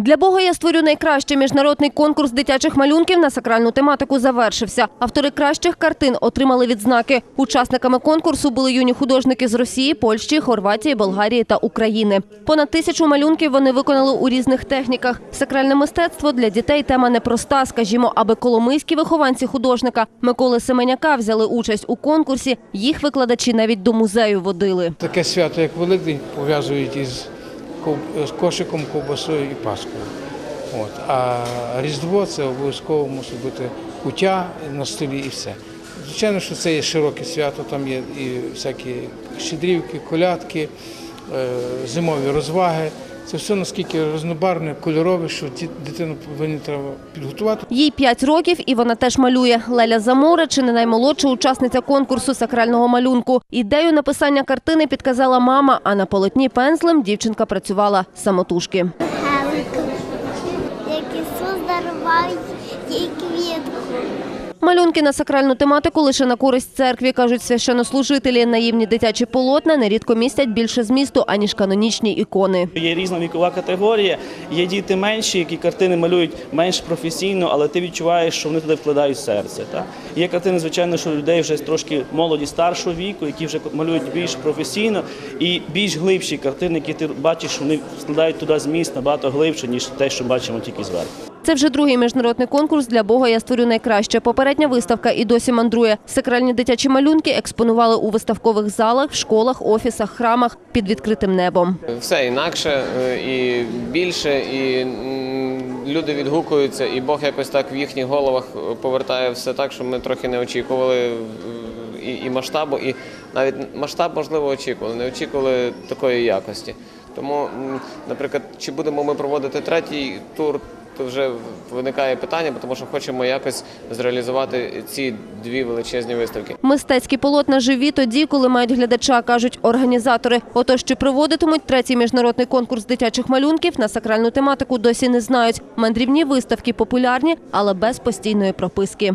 Для Бога я створю найкраще. Міжнародний конкурс дитячих малюнків на сакральну тематику завершився. Автори кращих картин отримали відзнаки. Учасниками конкурсу були юні художники з Росії, Польщі, Хорватії, Болгарії та України. Понад тисячу малюнків вони виконали у різних техніках. Сакральне мистецтво для дітей тема непроста. Скажімо, аби коломийські вихованці художника Миколи Семеняка взяли участь у конкурсі. Їх викладачі навіть до музею водили. Таке свято, як Великдень, пов'язують із з кошиком, ковбасою і паскою. От. А Різдво це обов'язково мусить бути куття на столі і все. Звичайно, що це є широке свято, там є і всякі щедрівки, колядки, е, зимові розваги. Це все наскільки рознобарвне, кольорове, що дитину повинні треба підготувати. Їй 5 років, і вона теж малює. Леля Замора чи не наймолодша учасниця конкурсу сакрального малюнку. Ідею написання картини підказала мама, а на полотні пензлем дівчинка працювала самотужки. Як Ісус дарував їй квітку. Малюнки на сакральну тематику лише на користь церкві, кажуть священнослужителі. Наївні дитячі полотна нерідко містять більше змісту, аніж канонічні ікони. Є різна вікова категорія. Є діти менші, які картини малюють менш професійно, але ти відчуваєш, що вони туди вкладають серце. Та? Є картини, звичайно, що людей вже трошки молоді старшого віку, які вже малюють більш професійно і більш глибші картини, які ти бачиш, вони складають туди зміст набагато глибше, ніж те, що бачимо тільки зверху. Це вже другий міжнародний конкурс для Бога я створю найкраще. Попередня виставка і досі мандрує. Сакральні дитячі малюнки експонували у виставкових залах, школах, офісах, храмах під відкритим небом. Все інакше е, і більше, і люди відгукуються, і Бог якось так в їхніх головах повертає все так, що ми трохи не очікували е, і, і масштабу, і навіть масштаб можливо очікували, не очікували такої якості. Тому, наприклад, чи будемо ми проводити третій тур, то вже виникає питання, тому що хочемо якось зреалізувати ці дві величезні виставки. Мистецькі полотна живі тоді, коли мають глядача, кажуть організатори. Отож, чи проводитимуть третій міжнародний конкурс дитячих малюнків на сакральну тематику, досі не знають. Мандрівні виставки популярні, але без постійної прописки.